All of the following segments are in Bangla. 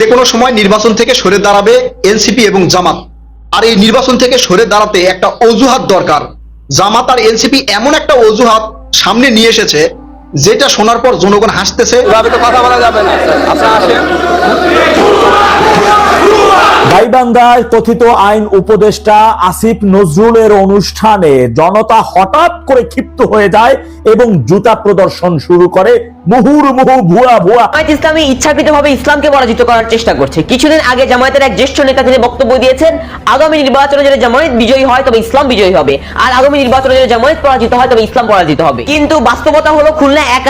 যে কোনো সময় নির্বাচন থেকে সরে দাঁড়াবে এনসিপি এবং জামাত। আর এই নির্বাচন থেকে সরে দাঁড়াতে একটা অজুহাত দরকার। জামাত আর এনসিপি এমন একটা অজুহাত সামনে নিয়ে এসেছে, যেটা শোনার পর জনগণ হাসতেছে। কথা বলা যাবে না আপনারা আসেন। গাইবান্ধায় কথিত আইন উপদেষ্টা আসিফ নজরুলের অনুষ্ঠানে জনতা হঠাৎ করে ক্ষিপ্ত হয়ে যায় এবং জুতা প্রদর্শন শুরু করে। আগামী বিজয়ী হয় তবে ইসলাম বিজয়ী হবে। আর আগামী পরাজিত হয় তবে ইসলাম পরাজিত হবে। কিন্তু বাস্তবতা হলো খুলনা এক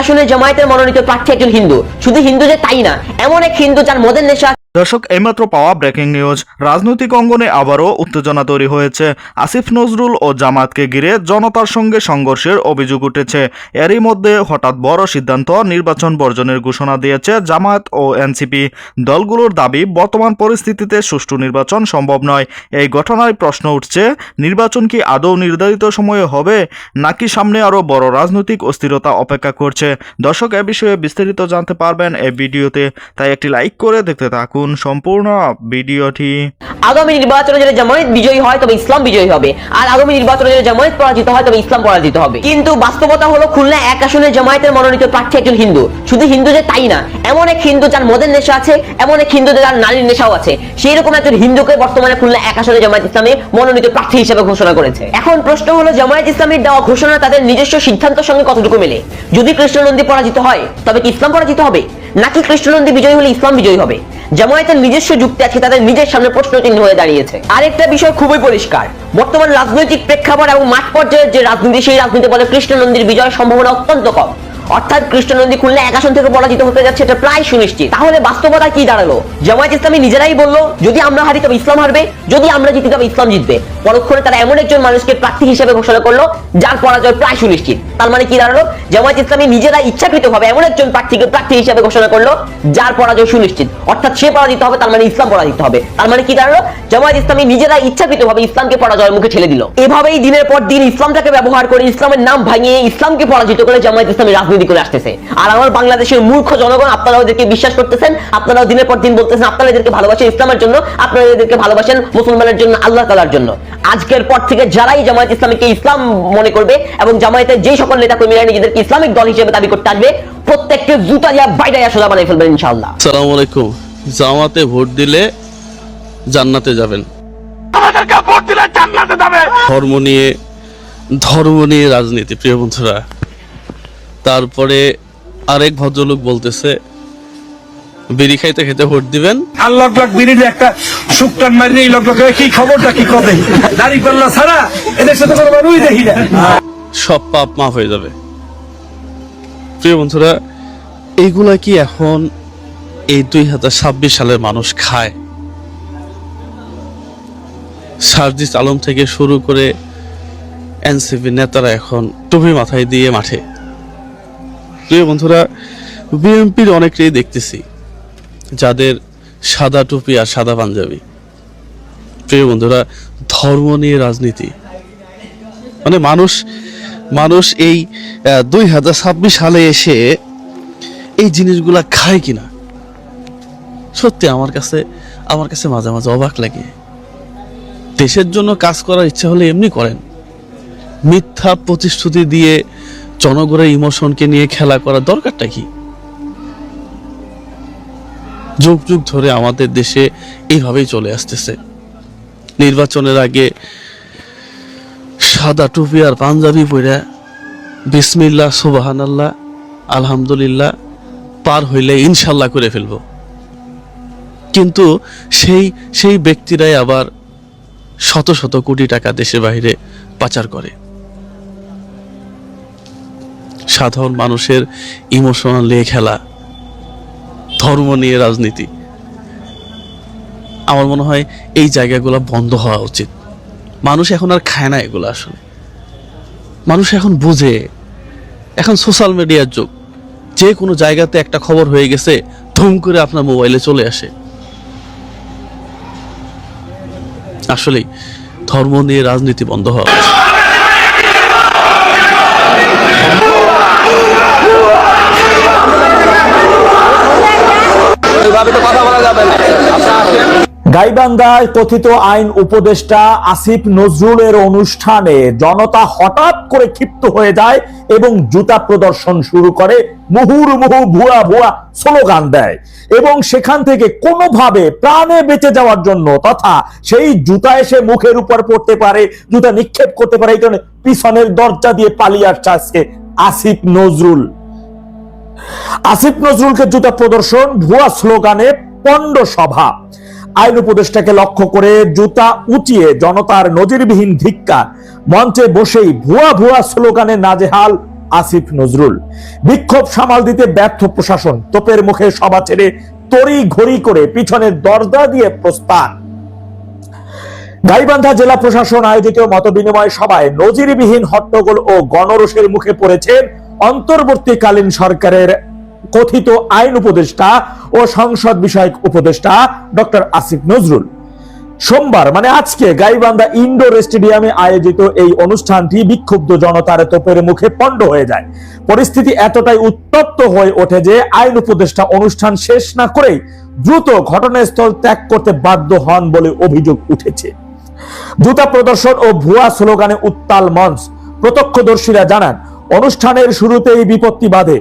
মনোনীত প্রার্থী একজন হিন্দু। শুধু হিন্দু যে তাই না, এমন এক হিন্দু যার মদের নেশা দর্শক, এইমাত্র পাওয়া ব্রেকিং নিউজ। রাজনৈতিক অঙ্গনে আবারও উত্তেজনা তৈরি হয়েছে। আসিফ নজরুল ও জামাতকে ঘিরে জনতার সঙ্গে সংঘর্ষের অভিযোগ উঠেছে। এরই মধ্যে হঠাৎ বড় সিদ্ধান্ত নির্বাচন বর্জনের ঘোষণা দিয়েছে জামাত ও এনসিপি। দলগুলোর দাবি, বর্তমান পরিস্থিতিতে সুষ্ঠু নির্বাচন সম্ভব নয়। এই ঘটনায় প্রশ্ন উঠছে, নির্বাচন কি আদৌ নির্ধারিত সময়ে হবে, নাকি সামনে আরও বড় রাজনৈতিক অস্থিরতা অপেক্ষা করছে? দর্শক, এ বিষয়ে বিস্তারিত জানতে পারবেন এই ভিডিওতে। তাই একটি লাইক করে দেখতে থাকুন। সম্পূর্ণ ভিডিওটি। আগামী নির্বাচনে যদি জামায়াত বিজয়ী হয়, তবে ইসলাম বিজয়ী হবে। আর আগামী নির্বাচনে যদি জামায়াত পরাজিত হয়, তবে ইসলাম পরাজিত হবে। কিন্তু বাস্তবতা হলো, খুলনা এক আসনে জামায়াতের মনোনীত প্রার্থী একজন হিন্দু। শুধু হিন্দু যে তাই না, এমন এক হিন্দু যার মদের নেশা আছে, এমন এক হিন্দু যার নারীর নেশাও আছে। সেই রকম একজন হিন্দুকে বর্তমানে খুলনা এক আসনে জামায়াত ইসলামে মনোনীত প্রার্থী হিসেবে ঘোষণা করেছে। এখন প্রশ্ন হলো, জামায়াত ইসলামীর দেওয়া ঘোষণা তাদের নিজস্ব সিদ্ধান্তের সঙ্গে কতটুকু মেলে? যদি কৃষ্ণনন্দী পরাজিত হয়, তবে কি ইসলাম পরাজিত হবে? নাকি কৃষ্ণনন্দী বিজয়ী হলে ইসলাম বিজয়ী হবে? জামায়াতের নিজস্ব যুক্তি আছে তাদের নিজের সামনে প্রশ্ন চিহ্ন হয়ে দাঁড়িয়েছে। আরেকটা বিষয় খুবই পরিষ্কার। বর্তমান রাজনৈতিক প্রেক্ষাপট এবং মাঠ পর্যায়ের যে রাজনীতি, সেই রাজনীতি বলে কৃষ্ণনন্দীর বিজয়ের সম্ভাবনা অত্যন্ত কম। অর্থাৎ কৃষ্ণনন্দী খুলনা এক আসন থেকে পরাজিত হতে যাচ্ছে, এটা প্রায় সুনিশ্চিত। তাহলে বাস্তবতা কি দাঁড়াল? জামায়াত ইসলামী নিজেরাই বলল, যদি আমরা হারি তবে ইসলাম হারবে, যদি আমরা জিতি তবে ইসলাম জিতবে। পরক্ষণে তারা এমন একজন মানুষকে প্রার্থী হিসেবে ঘোষণা করল, যার পরাজয় প্রায় সুনিশ্চিত। তার মানে কি দাঁড়াল? জামায়াত ইসলামী নিজেরা ইচ্ছাকৃতভাবে এমন একজন প্রার্থীকে প্রার্থী হিসেবে ঘোষণা করল, যার পরাজয় সুনিশ্চিত। অর্থাৎ সে পরাজিত হবে, তার মানে ইসলাম পরাজিত হবে। তার মানে কি দাঁড়াল? জামায়াত ইসলামী নিজেরা ইচ্ছাকৃতভাবে ইসলামকে পরাজয়ের মুখে ঠেলে দিল। এভাবেই দিনের পর দিন ইসলামটাকে ব্যবহার করে ইসলামের নাম ভাঙিয়ে ইসলামকে পরাজিত করে জামায়াত ইসলামী রাজনীতি করে আসতেছে। আর আমার বাংলাদেশের মূর্খ জনগণ আপনারা ওদেরকে বিশ্বাস করতেছেন আপনারাও দিনের পর দিন বলতেছেন আপনারা এদেরকে ভালোবাসেন ইসলামের জন্য আপনারা এদেরকে ভালোবাসেন মুসলমানের জন্য আল্লাহ তালার জন্য। আজকের পর থেকে যারাই জামায়াত ইসলামীকে ইসলাম মনে করবে এবং জামায়াতের যেই সকল নেতা কর্মীরা নিজেদেরকে ইসলামিক দল হিসেবে দাবি করতে আসবে প্রত্যেককে জুতা দিয়া বাইরে সোজা বানাই ফেলবেন ইনশাআল্লাহ। সালাম আলাইকুম। জামাতে ভোট দিলে জান্নাতে যাবেন। ধর্ম নিয়ে ধর্ম নিয়ে রাজনীতি প্রিয় বন্ধুরা। তারপরে আরেক ভদ্রলোক বলতেছে বিড়ি খাইতে খেতে ভোট দিবেন? আর লক লক বিড়ির একটা শুকটান মারি এই লক লক কি খবরটা কি কবে? দাড়ি পাল্লা ছাড়া এদের সাথে কোনো মানুষ দেখি না। সব পাপ মাফ হয়ে যাবে। প্রিয় বন্ধুরা এইগুলা কি এখন এই দুই হাজার ছাব্বিশ সালের মানুষ খায়? সার্জিস আলম থেকে শুরু করে এনসিপি নেতারা এখন টুপি মাথায় দিয়ে মাঠে। প্রিয় বন্ধুরা, বিএনপির অনেকেই দেখতেছি, যাদের সাদা টুপি আর সাদা পাঞ্জাবি। প্রিয় বন্ধুরা, ধর্ম নিয়ে রাজনীতি। মানে মানুষ মানুষ এই দুই হাজার ছাব্বিশ সালে এসে এই জিনিসগুলা খায় কিনা? সত্যি আমার কাছে আমার কাছে মাঝে মাঝে অবাক লাগে। দেশের জন্য কাজ করার ইচ্ছা হলে এমনি করেন। মিথ্যা প্রতিশ্রুতি দিয়ে জনগণের ইমোশনকে নিয়ে খেলা করার দরকারটা কি? যুগ যুগ ধরে আমাদের দেশে এইভাবেই চলে আসতেছে। নির্বাচনের আগে সাদা টুপি আর পাঞ্জাবি পরে বিসমিল্লা সুবাহানাল্লাহ, আলহামদুলিল্লাহ পার হইলে ইনশাল্লাহ করে ফেলব। কিন্তু সেই সেই ব্যক্তিরাই আবার শত শত কোটি টাকা দেশের বাইরে পাচার করে। সাধারণ মানুষের ইমোশনাল নিয়ে খেলা, ধর্ম নিয়ে রাজনীতি। আমার মনে হয় এই জায়গাগুলো বন্ধ হওয়া উচিত। মানুষ এখন আর খায় না এগুলো আসলে। মানুষ এখন বুঝে, এখন সোশ্যাল মিডিয়ার যুগ। যে কোনো জায়গাতে একটা খবর হয়ে গেছে, ধুম করে আপনার মোবাইলে চলে আসে। আসলেই ধর্ম নিয়ে রাজনীতি বন্ধ হওয়া গাইবান্ধায় কথিত আইন উপদেষ্টা আসিফ নজরুলের অনুষ্ঠানে জনতা হঠাৎ করে ক্ষিপ্ত হয়ে যায় এবং জুতা প্রদর্শন শুরু করে মুহুর্মুহু ভুয়া ভুয়া স্লোগান দেয়। এবং সেখান থেকে কোনোভাবে প্রাণে বেঁচে যাওয়ার জন্য তথা সেই জুতা এসে মুখের উপর পড়তে পারে, জুতা নিক্ষেপ করতে পারে, এই কারণে পিছনের দরজা দিয়ে পালিয়ে আসছে আজকে আসিফ নজরুল। আসিফ নজরুলকে জুতা প্রদর্শন, ভুয়া স্লোগানে পণ্ড সভা। আইন উপদেষ্টাকে লক্ষ্য করে জুতা উঁচিয়ে জনতার নজিরবিহীন ধিক্কার মঞ্চে বসেই ভুয়া ভুয়া স্লোগানে নাজেহাল আসিফ নজরুল। বিক্ষোভ সামাল দিতে ব্যর্থ প্রশাসন। তোপের মুখে সভা ছেড়ে তড়ি ঘড়ি করে পিছনের দরজা দিয়ে প্রস্থান। গাইবান্ধা জেলা প্রশাসন আয়োজিত মতবিনিময় সভায় নজিরবিহীন হট্টগোল ও গণরোষের মুখে পড়েছেন অন্তর্বর্তীকালীন সরকারের কথিত আইন উপদেষ্টা ও সংসদ বিষয়ক উপদেষ্টা ডক্টর আসিফ নজরুল। সোমবার মানে আজকে গাইবান্ধা ইনডোর স্টেডিয়ামে আয়োজিত এই অনুষ্ঠানটি বিক্ষুব্ধ জনতার তোপের মুখে পণ্ড হয়ে যায়। পরিস্থিতি এতটাই উত্তপ্ত হয়ে ওঠে যে আইন উপদেষ্টা অনুষ্ঠান শেষ না করেই দ্রুত ঘটনাস্থল ত্যাগ করতে বাধ্য হন বলে অভিযোগ উঠেছে। জুতা প্রদর্শন ও ভুয়া স্লোগানে উত্তাল মঞ্চ। প্রত্যক্ষদর্শীরা জানান, অনুষ্ঠানের শুরুতেই বিপত্তি বাধে।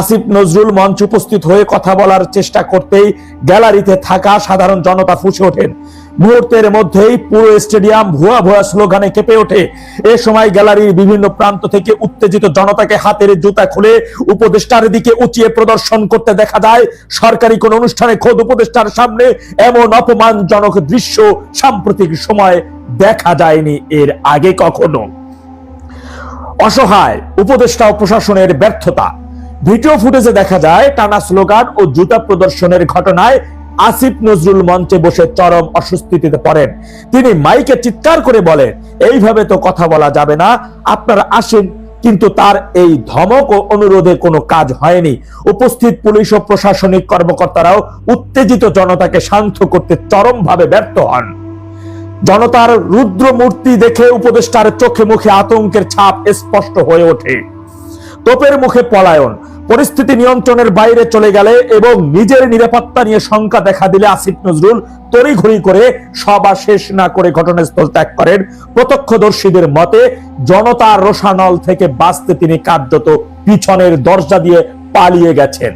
আসিফ নজরুল মঞ্চ উপস্থিত হয়ে কথা বলার চেষ্টা করতেই গ্যালারিতে থাকা সাধারণ জনতা ফুসে ওঠেন। মুহূর্তের মধ্যেই পুরো স্টেডিয়াম ভুয়া ভুয়া স্লোগানে কেঁপে ওঠে। এ সময় গ্যালারির বিভিন্ন প্রান্ত থেকে উত্তেজিত জনতাকে হাতের জুতা খুলে উপদেষ্টার দিকে উঁচিয়ে প্রদর্শন করতে দেখা যায়, সরকারি কোন অনুষ্ঠানে খোদ উপদেষ্টার সামনে এমন অপমানজনক দৃশ্য সাম্প্রতিক সময় দেখা যায়নি এর আগে কখনো। অসহায় উপদেষ্টা ও প্রশাসনের ব্যর্থতা। ভিডিও ফুটেজে দেখা যায়, টানা স্লোগান ও জুতা প্রদর্শনের ঘটনায় আসিফ নজরুল মঞ্চে বসে চরম অস্বস্তিতে পড়েন। তিনি মাইকে চিৎকার করে বলেন, এইভাবে তো কথা বলা যাবে না। আপনারা আসেন, কিন্তু তার এই ধমক ও অনুরোধে কোনো কাজ হয়নি। উপস্থিত পুলিশ ও প্রশাসনিক কর্মকর্তারাও উত্তেজিত জনতাকে শান্ত করতে চরমভাবে ব্যর্থ হন। জনতার রুদ্র মূর্তি দেখে উপদেষ্টার চোখে মুখে আতঙ্কের ছাপ স্পষ্ট হয়ে ওঠে। তোপের মুখে পলায়ন পরিস্থিতি নিয়ন্ত্রণের বাইরে চলে গেলে এবং নিজের নিরাপত্তা নিয়ে শঙ্কা দেখা দিলে আসিফ নজরুল তড়িঘড়ি করে সভা শেষ না করে ঘটনাস্থল ত্যাগ করেন। প্রত্যক্ষদর্শীদের মতে জনতার রোষানল থেকে বাঁচতে তিনি কার্যত পিছনের দরজা দিয়ে পালিয়ে গেছেন।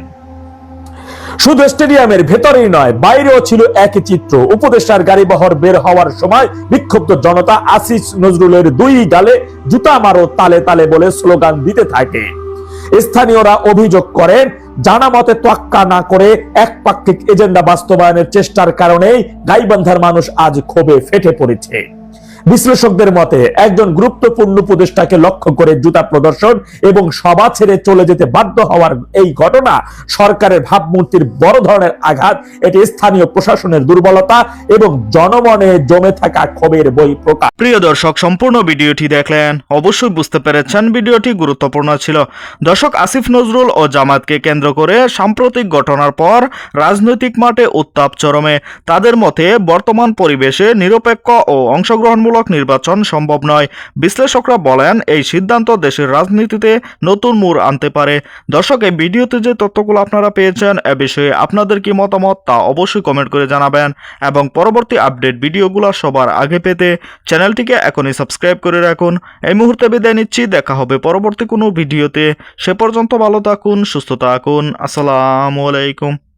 শুধু স্টেডিয়ামের ভেতরেই নয়, বাইরেও ছিল একই চিত্র। উপদেষ্টার গাড়ি বহর বের হওয়ার সময় বিক্ষুব্ধ জনতা আসিস নজরুলের দুই গালে জুতা মারো তালে তালে বলে স্লোগান দিতে থাকে। স্থানীয়রা অভিযোগ করেন, জানা মতে তোয়াক্কা না করে একপাক্ষিক এজেন্ডা বাস্তবায়নের চেষ্টার কারণেই গাইবান্ধার মানুষ আজ ক্ষোভে ফেটে পড়েছে। বিশ্লেষকদের মতে, একজন গুরুত্বপূর্ণ উপদেষ্টাকে লক্ষ্য করে জুতা প্রদর্শন এবং সভা ছেড়ে চলে যেতে বাধ্য হওয়ার এই ঘটনা সরকারের ভাবমূর্তির বড় ধরনের আঘাত, এটি স্থানীয় প্রশাসনের দুর্বলতা এবং জনমনে জমে থাকা ক্ষোভের বই প্রকাশ। প্রিয় দর্শক, সম্পূর্ণ ভিডিওটি দেখলেন, অবশ্যই বুঝতে পেরেছেন ভিডিওটি গুরুত্বপূর্ণ ছিল। দর্শক, আসিফ নজরুল ও জামাতকে কেন্দ্র করে সাম্প্রতিক ঘটনার পর রাজনৈতিক মাঠে উত্তাপ চরমে। তাদের মতে, বর্তমান পরিবেশে নিরপেক্ষ ও অংশগ্রহণমূলক নির্বাচন সম্ভব নয়। বিশ্লেষকরা বলেন, এই সিদ্ধান্ত দেশের রাজনীতিতে নতুন মোড় আনতে পারে। দর্শক, এই ভিডিওতে যে তথ্যগুলো আপনারা পেয়েছেন, এ বিষয়ে আপনাদের কি মতামত তা অবশ্যই কমেন্ট করে জানাবেন এবং পরবর্তী আপডেট ভিডিওগুলো সবার আগে পেতে চ্যানেলটিকে এখনই সাবস্ক্রাইব করে রাখুন। এই মুহূর্তে বিদায় নিচ্ছি, দেখা হবে পরবর্তী কোনো ভিডিওতে। সে পর্যন্ত ভালো থাকুন, সুস্থ থাকুন। আসসালামু আলাইকুম।